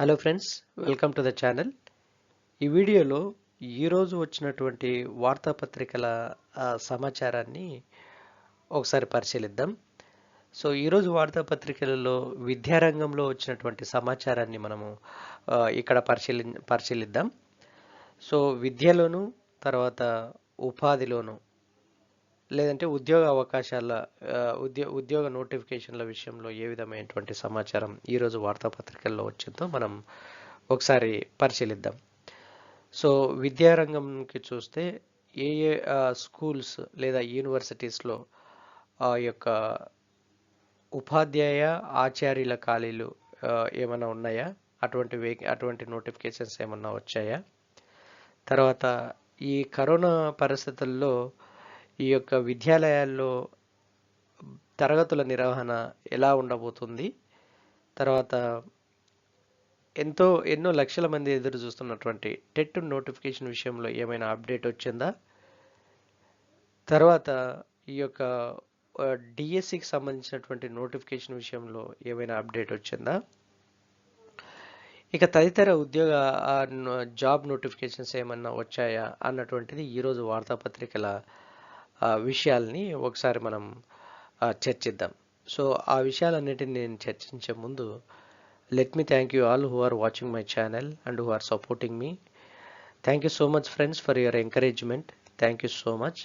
Hello friends welcome to the channel ఈ వీడియోలో ఈరోజు వచ్చినటువంటి వార్తాపత్రికల సమాచారాన్ని ఒకసారి పరిశీలిద్దాం. సో ఈరోజు వార్తాపత్రికలలో విద్యారంగంలో వచ్చినటువంటి సమాచారాన్ని మనము ఇక్కడ పరిశీలి పరిశీలిద్దాం. సో విద్యలోను తర్వాత ఉపాధిలోను లేదంటే ఉద్యోగ అవకాశాల ఉద్యో ఉద్యోగ నోటిఫికేషన్ల విషయంలో ఏ విధమైనటువంటి సమాచారం ఈరోజు వార్తాపత్రికల్లో వచ్చిందో మనం ఒకసారి పరిశీలిద్దాం. సో విద్యారంగంకి చూస్తే ఏ ఏ స్కూల్స్ లేదా యూనివర్సిటీస్లో ఆ యొక్క ఉపాధ్యాయ ఆచార్యుల ఖాళీలు ఏమైనా ఉన్నాయా? అటువంటి వే అటువంటి నోటిఫికేషన్స్ ఏమన్నా వచ్చాయా? తర్వాత ఈ కరోనా పరిస్థితుల్లో ఈ యొక్క విద్యాలయాల్లో తరగతుల నిర్వహణ ఎలా ఉండబోతుంది? తర్వాత ఎంతో ఎన్నో లక్షల మంది ఎదురు చూస్తున్నటువంటి టెట్ నోటిఫికేషన్ విషయంలో ఏమైనా అప్డేట్ వచ్చిందా? తర్వాత ఈ యొక్క డిఎస్సికి సంబంధించినటువంటి నోటిఫికేషన్ విషయంలో ఏమైనా అప్డేట్ వచ్చిందా? ఇక తదితర ఉద్యోగ జాబ్ నోటిఫికేషన్స్ ఏమన్నా వచ్చాయా? అన్నటువంటిది ఈరోజు వార్తాపత్రికల విషయాల్ని ఒకసారి మనం చర్చిద్దాం. సో ఆ విషయాలన్నిటిని నేను చర్చించే ముందు let me thank you all who are watching my channel and who are supporting me thank you so much friends for your encouragement thank you so much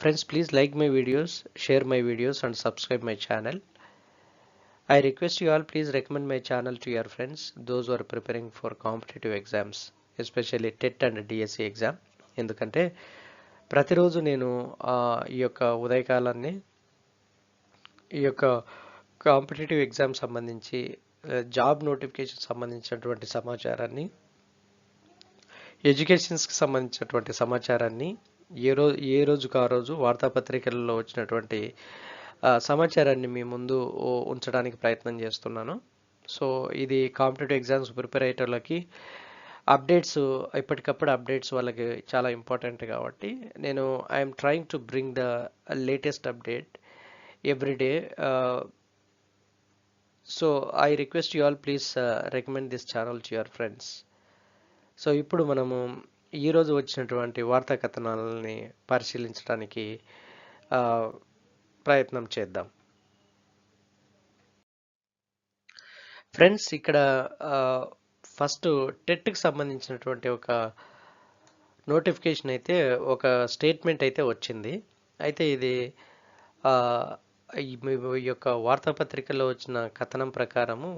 friends please like my videos share my videos and subscribe my channel I request you all please recommend my channel to your friends, those who are preparing for competitive exams, especially TET and exam exam. ఎందుకంటే ప్రతిరోజు నేను ఈ యొక్క ఉదయకాలాన్ని ఈ యొక్క competitive exam సంబంధించి job notification సంబంధించినటువంటి సమాచారాన్ని ఎడ్యుకేషన్స్కి సంబంధించినటువంటి సమాచారాన్ని ఏ రోజు ఏ రోజుకు ఆ రోజు వార్తాపత్రికలలో వచ్చినటువంటి సమాచారాన్ని మీ ముందు ఉంచడానికి ప్రయత్నం చేస్తున్నాను. సో ఇది కాంపిటేటివ్ ఎగ్జామ్స్ ప్రిపేర్ అయ్యేటోళ్ళకి అప్డేట్స్ ఎప్పటికప్పుడు అప్డేట్స్ వాళ్ళకి చాలా ఇంపార్టెంట్ కాబట్టి నేను I'm trying to bring the latest update every day so I request you all please recommend this channel to your friends so ఇప్పుడు మనము ఈరోజు వచ్చినటువంటి వార్తా కథనాలని పరిశీలించడానికి uh, ప్రయత్నం చేద్దాం. ఫ్రెండ్స్ ఇక్కడ uh, ఫస్ట్ టెట్కి సంబంధించినటువంటి ఒక నోటిఫికేషన్ అయితే ఒక స్టేట్మెంట్ అయితే వచ్చింది. అయితే ఇది ఈ యొక్క వార్తాపత్రికలో వచ్చిన కథనం ప్రకారము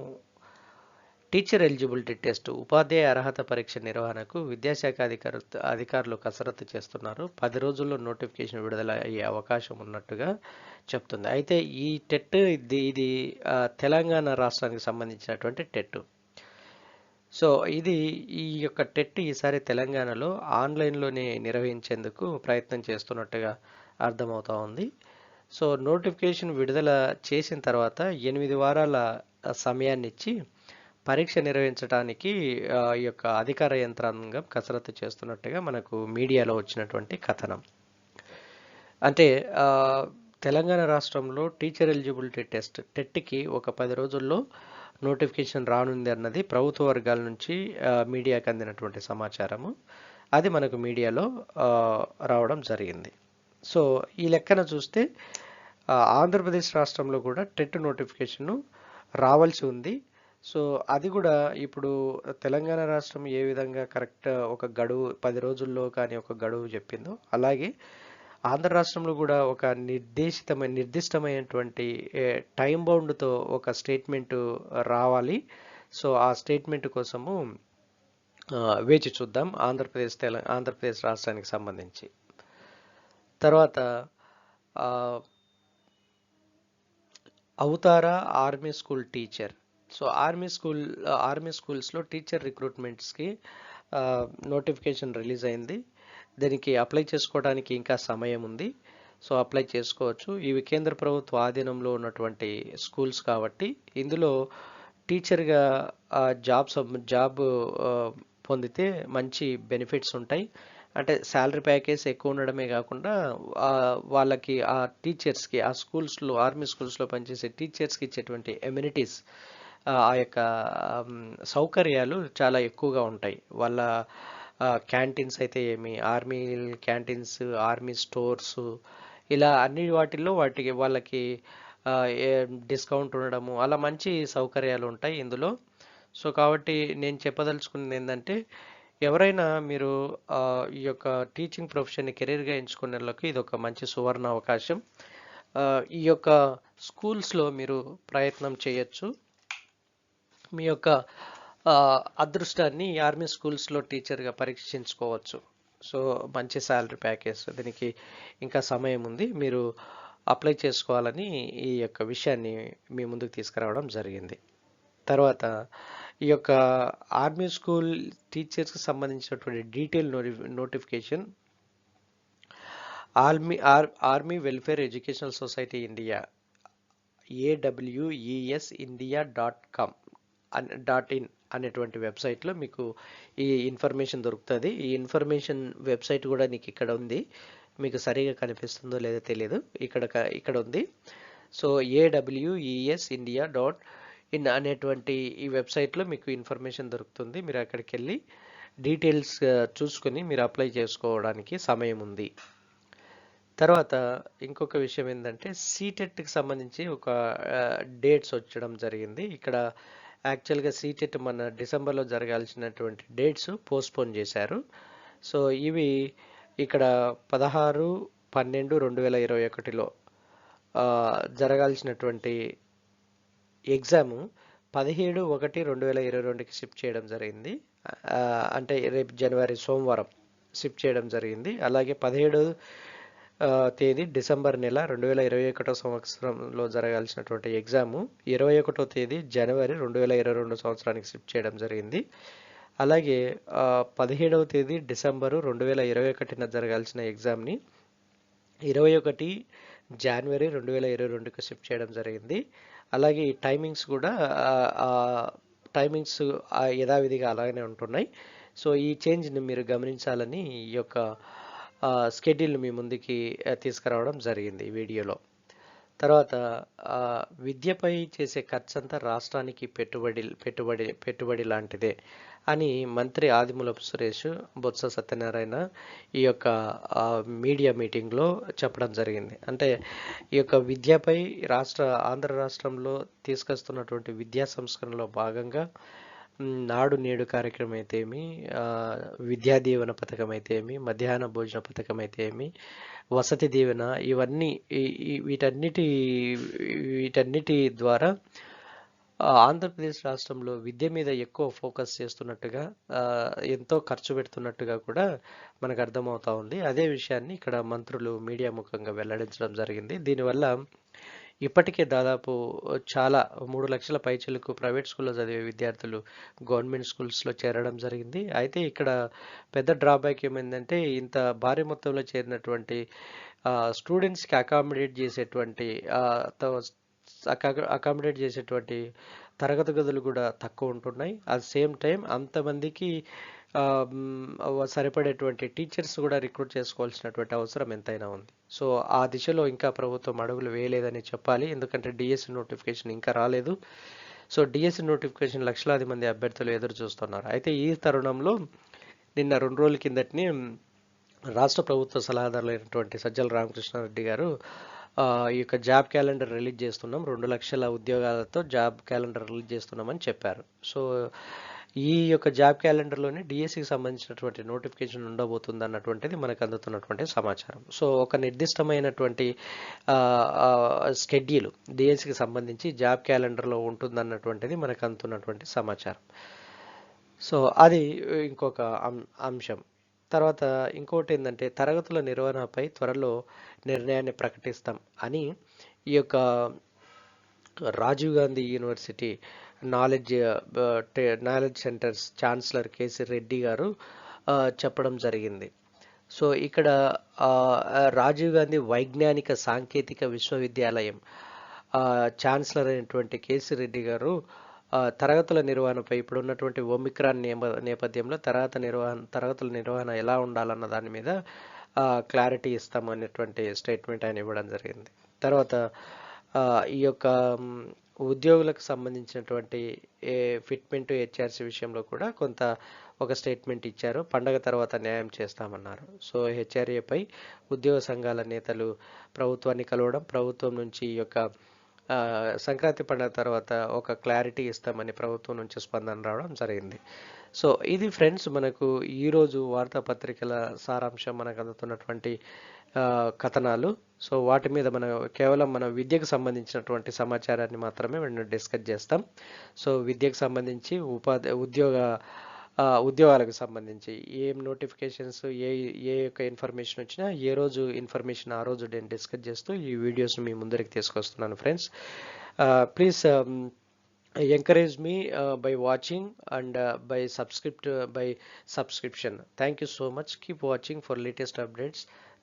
టీచర్ ఎలిజిబిలిటీ టెస్ట్ ఉపాధ్యాయ అర్హత పరీక్ష నిర్వహణకు విద్యాశాఖ అధికారు అధికారులు కసరత్తు చేస్తున్నారు. పది రోజుల్లో నోటిఫికేషన్ విడుదల అయ్యే అవకాశం ఉన్నట్టుగా చెప్తుంది. అయితే ఈ టెట్ ఇది ఇది తెలంగాణ రాష్ట్రానికి సంబంధించినటువంటి టెట్. సో ఇది ఈ యొక్క టెట్ ఈసారి తెలంగాణలో ఆన్లైన్లోనే నిర్వహించేందుకు ప్రయత్నం చేస్తున్నట్టుగా అర్థమవుతా ఉంది. సో నోటిఫికేషన్ విడుదల చేసిన తర్వాత ఎనిమిది వారాల సమయాన్ని ఇచ్చి పరీక్ష నిర్వహించడానికి ఈ యొక్క అధికార యంత్రాంగం కసరత్తు చేస్తున్నట్టుగా మనకు మీడియాలో వచ్చినటువంటి కథనం. అంటే తెలంగాణ రాష్ట్రంలో టీచర్ ఎలిజిబిలిటీ టెస్ట్ టెట్కి ఒక పది రోజుల్లో నోటిఫికేషన్ రానుంది అన్నది ప్రభుత్వ వర్గాల నుంచి మీడియాకు అందినటువంటి సమాచారము. అది మనకు మీడియాలో రావడం జరిగింది. సో ఈ లెక్కన చూస్తే ఆంధ్రప్రదేశ్ రాష్ట్రంలో కూడా టెట్ నోటిఫికేషన్ రావాల్సి ఉంది. సో అది కూడా ఇప్పుడు తెలంగాణ రాష్ట్రం ఏ విధంగా కరెక్ట్ ఒక గడువు పది రోజుల్లో కానీ ఒక గడువు చెప్పిందో అలాగే ఆంధ్ర రాష్ట్రంలో కూడా ఒక నిర్దేశితమైన నిర్దిష్టమైనటువంటి టైం బౌండ్తో ఒక స్టేట్మెంట్ రావాలి. సో ఆ స్టేట్మెంట్ కోసము వేచి చూద్దాం ఆంధ్రప్రదేశ్ తెల ఆంధ్రప్రదేశ్ రాష్ట్రానికి సంబంధించి. తర్వాత అవుతారా అవతారా army school teacher. So army school army స్కూల్స్లో టీచర్ రిక్రూట్మెంట్స్కి నోటిఫికేషన్ రిలీజ్ అయింది. దీనికి అప్లై చేసుకోవడానికి ఇంకా సమయం ఉంది. సో అప్లై చేసుకోవచ్చు. ఇవి కేంద్ర ప్రభుత్వ ఆధీనంలో ఉన్నటువంటి స్కూల్స్ కాబట్టి ఇందులో టీచర్గా జాబ్ సబ్ జాబ్ పొందితే మంచి బెనిఫిట్స్ ఉంటాయి. అంటే శాలరీ ప్యాకేజ్ ఎక్కువ ఉండడమే కాకుండా వాళ్ళకి ఆ టీచర్స్కి ఆ స్కూల్స్లో ఆర్మీ స్కూల్స్లో పనిచేసే టీచర్స్కి ఇచ్చేటువంటి ఎమ్యూనిటీస్ ఆ యొక్క సౌకర్యాలు చాలా ఎక్కువగా ఉంటాయి. వాళ్ళ క్యాంటీన్స్ అయితే ఏమి? ఆర్మీ క్యాంటీన్స్ ఆర్మీ స్టోర్స్ ఇలా అన్ని వాటిల్లో వాటికి వాళ్ళకి డిస్కౌంట్ ఉండడము అలా మంచి సౌకర్యాలు ఉంటాయి ఇందులో. సో కాబట్టి నేను చెప్పదలుచుకున్నది ఏంటంటే ఎవరైనా మీరు ఈ యొక్క టీచింగ్ ప్రొఫెషన్ని కెరీర్గా ఎంచుకునే వాళ్ళకి ఇది ఒక మంచి సువర్ణ అవకాశం. ఈ యొక్క స్కూల్స్లో మీరు ప్రయత్నం చేయొచ్చు. మీ యొక్క అదృష్టాన్ని ఆర్మీ స్కూల్స్లో టీచర్గా పరీక్షించుకోవచ్చు. సో మంచి శాలరీ ప్యాకేజ్. దీనికి ఇంకా సమయం ఉంది. మీరు అప్లై చేసుకోవాలని ఈ యొక్క విషయాన్ని మీ ముందుకు తీసుకురావడం జరిగింది. తర్వాత ఈ యొక్క ఆర్మీ స్కూల్ టీచర్స్కి సంబంధించినటువంటి detail notification. Army or army welfare educational society India AWES India dot com dot in. అనేటువంటి వెబ్సైట్లో మీకు ఈ ఇన్ఫర్మేషన్ దొరుకుతుంది. ఈ ఇన్ఫర్మేషన్ వెబ్సైట్ కూడా నీకు ఇక్కడ ఉంది. మీకు సరిగా కనిపిస్తుందో లేదో తెలియదు ఇక్కడ ఇక్కడ ఉంది. So AWES India dot in అనేటువంటి ఈ వెబ్సైట్లో మీకు ఇన్ఫర్మేషన్ దొరుకుతుంది. మీరు అక్కడికి వెళ్ళి డీటెయిల్స్ చూసుకొని మీరు అప్లై చేసుకోవడానికి సమయం ఉంది. తర్వాత ఇంకొక విషయం ఏంటంటే సీటెట్కి సంబంధించి ఒక డేట్స్ వచ్చడం జరిగింది. ఇక్కడ యాక్చువల్గా సీటెట్ మన డిసెంబర్లో జరగాల్సినటువంటి డేట్స్ పోస్ట్పోన్ చేశారు. సో ఇవి ఇక్కడ పదహారు పన్నెండు రెండు వేల ఇరవై ఒకటిలో జరగాల్సినటువంటి ఎగ్జామ్ పదిహేడు ఒకటి రెండు వేల ఇరవై రెండుకి షిఫ్ట్ చేయడం జరిగింది. అంటే రేపు జనవరి సోమవారం షిఫ్ట్ చేయడం జరిగింది. అలాగే పదిహేడు తేదీ డిసెంబర్ నెల రెండు వేల ఇరవై ఒకటో సంవత్సరంలో జరగాల్సినటువంటి ఎగ్జాము. ఇరవై ఒకటో తేదీ జనవరి రెండు వేల ఇరవై రెండు సంవత్సరానికి షిఫ్ట్ చేయడం జరిగింది. అలాగే పదిహేడవ తేదీ డిసెంబరు రెండు వేల ఇరవై ఒకటిన జరగాల్సిన ఎగ్జామ్ని ఇరవై ఒకటి జనవరి రెండు వేల ఇరవై రెండుకి షిఫ్ట్ చేయడం జరిగింది. అలాగే ఈ టైమింగ్స్ కూడా టైమింగ్స్ యథావిధిగా అలాగనే ఉంటున్నాయి. సో ఈ చేంజ్ని మీరు గమనించాలని ఈ యొక్క స్కెడ్యూల్ మీ ముందుకి తీసుకురావడం జరిగింది ఈ వీడియోలో. తర్వాత విద్యపై చేసే ఖర్చంతా రాష్ట్రానికి పెట్టుబడి పెట్టుబడి పెట్టుబడి లాంటిదే అని మంత్రి ఆదిమూలపు సురేష్ బొత్స సత్యనారాయణ ఈ యొక్క మీడియా మీటింగ్లో చెప్పడం జరిగింది. అంటే ఈ యొక్క విద్యపై రాష్ట్ర ఆంధ్ర రాష్ట్రంలో తీసుకొస్తున్నటువంటి విద్యా సంస్కరణలో భాగంగా నాడు నేడు కార్యక్రమం అయితే ఏమి విద్యా దీవెన పథకం అయితే ఏమి మధ్యాహ్న భోజన పథకం అయితే ఏమి వసతి దీవెన ఇవన్నీ వీటన్నిటి వీటన్నిటి ద్వారా ఆంధ్రప్రదేశ్ రాష్ట్రంలో విద్య మీద ఎక్కువ ఫోకస్ చేస్తున్నట్టుగా ఎంతో ఖర్చు పెడుతున్నట్టుగా కూడా మనకు అర్థమవుతా ఉంది. అదే విషయాన్ని ఇక్కడ మంత్రులు మీడియా ముఖంగా వెల్లడించడం జరిగింది. దీనివల్ల ఇప్పటికే దాదాపు చాలా మూడు లక్షల పైచలకు ప్రైవేట్ స్కూల్లో చదివే విద్యార్థులు గవర్నమెంట్ స్కూల్స్లో చేరడం జరిగింది. అయితే ఇక్కడ పెద్ద డ్రాబ్యాక్ ఏమైందంటే ఇంత భారీ మొత్తంలో చేరినటువంటి స్టూడెంట్స్కి అకామిడేట్ చేసేటువంటి అకామిడేట్ చేసేటువంటి తరగతి గదులు కూడా తక్కువ ఉంటున్నాయి. అట్ సేమ్ టైం అంతమందికి సరిపడేటువంటి టీచర్స్ కూడా రిక్రూట్ చేసుకోవాల్సినటువంటి అవసరం ఎంతైనా ఉంది. సో ఆ దిశలో ఇంకా ప్రభుత్వం అడుగులు వేయలేదని చెప్పాలి. ఎందుకంటే డిఎస్సి నోటిఫికేషన్ ఇంకా రాలేదు. సో డిఎస్సి నోటిఫికేషన్ లక్షలాది మంది అభ్యర్థులు ఎదురు చూస్తున్నారు. అయితే ఈ తరుణంలో నిన్న రెండు రోజుల కిందటిని రాష్ట్ర ప్రభుత్వ సలహాదారులైనటువంటి సజ్జల రామకృష్ణారెడ్డి గారు ఈ యొక్క జాబ్ క్యాలెండర్ రిలీజ్ చేస్తున్నాం. రెండు లక్షల ఉద్యోగాలతో జాబ్ క్యాలెండర్ రిలీజ్ చేస్తున్నామని చెప్పారు. సో ఈ యొక్క జాబ్ క్యాలెండర్లోనే డిఎస్సికి సంబంధించినటువంటి నోటిఫికేషన్ ఉండబోతుంది అన్నటువంటిది మనకు అందుతున్నటువంటి సమాచారం. సో ఒక నిర్దిష్టమైనటువంటి స్కెడ్యూల్ డిఎస్సికి సంబంధించి జాబ్ క్యాలెండర్లో ఉంటుందన్నటువంటిది మనకు అందుతున్నటువంటి సమాచారం. సో అది ఇంకొక అం- అంశం. తర్వాత ఇంకోటి ఏంటంటే తరగతుల నిర్వహణపై త్వరలో నిర్ణయాన్ని ప్రకటిస్తాం అని ఈ యొక్క Rajiv Gandhi university knowledge knowledge centres chancellor KC Reddy garu చెప్పడం జరిగింది. సో ఇక్కడ రాజీవ్ గాంధీ వైజ్ఞానిక సాంకేతిక విశ్వవిద్యాలయం ఛాన్సలర్ అయినటువంటి కేసీ రెడ్డి గారు తరగతుల నిర్వహణపై ఇప్పుడు ఉన్నటువంటి ఒమిక్రాన్ నేప నేపథ్యంలో తరగతి నిర్వహణ తరగతుల నిర్వహణ ఎలా ఉండాలన్న దాని మీద క్లారిటీ ఇస్తామనేటువంటి స్టేట్మెంట్ ఆయన ఇవ్వడం జరిగింది. తర్వాత ఈ యొక్క ఉద్యోగులకు సంబంధించినటువంటి ఫిట్మెంట్ హెచ్ఆర్సి విషయంలో కూడా కొంత ఒక స్టేట్మెంట్ ఇచ్చారు. పండగ తర్వాత న్యాయం చేస్తామన్నారు. సో హెచ్ఆర్ఏపై ఉద్యోగ సంఘాల నేతలు ప్రభుత్వాన్ని కలవడం ప్రభుత్వం నుంచి ఈ యొక్క సంక్రాంతి పండుగ తర్వాత ఒక క్లారిటీ ఇస్తామని ప్రభుత్వం నుంచి స్పందన రావడం జరిగింది. సో ఇది ఫ్రెండ్స్ మనకు ఈరోజు వార్తాపత్రికల సారాంశం మనకు అందుతున్నటువంటి కథనాలు. సో వాటి మీద మనం కేవలం మన విద్యకు సంబంధించినటువంటి సమాచారాన్ని మాత్రమే మనం డిస్కస్ చేస్తాం. సో విద్యకు సంబంధించి ఉపాధి ఉద్యోగ ఉద్యోగాలకు సంబంధించి ఏం నోటిఫికేషన్స్ ఏ ఏ యొక్క ఇన్ఫర్మేషన్ వచ్చినా ఏ రోజు ఇన్ఫర్మేషన్ ఆ రోజు నేను డిస్కస్ చేస్తూ ఈ వీడియోస్ని మీ ముందరికి తీసుకొస్తున్నాను friends. Please encourage me by watching and by subscript by subscription. Thank you so much. Keep watching for latest updates.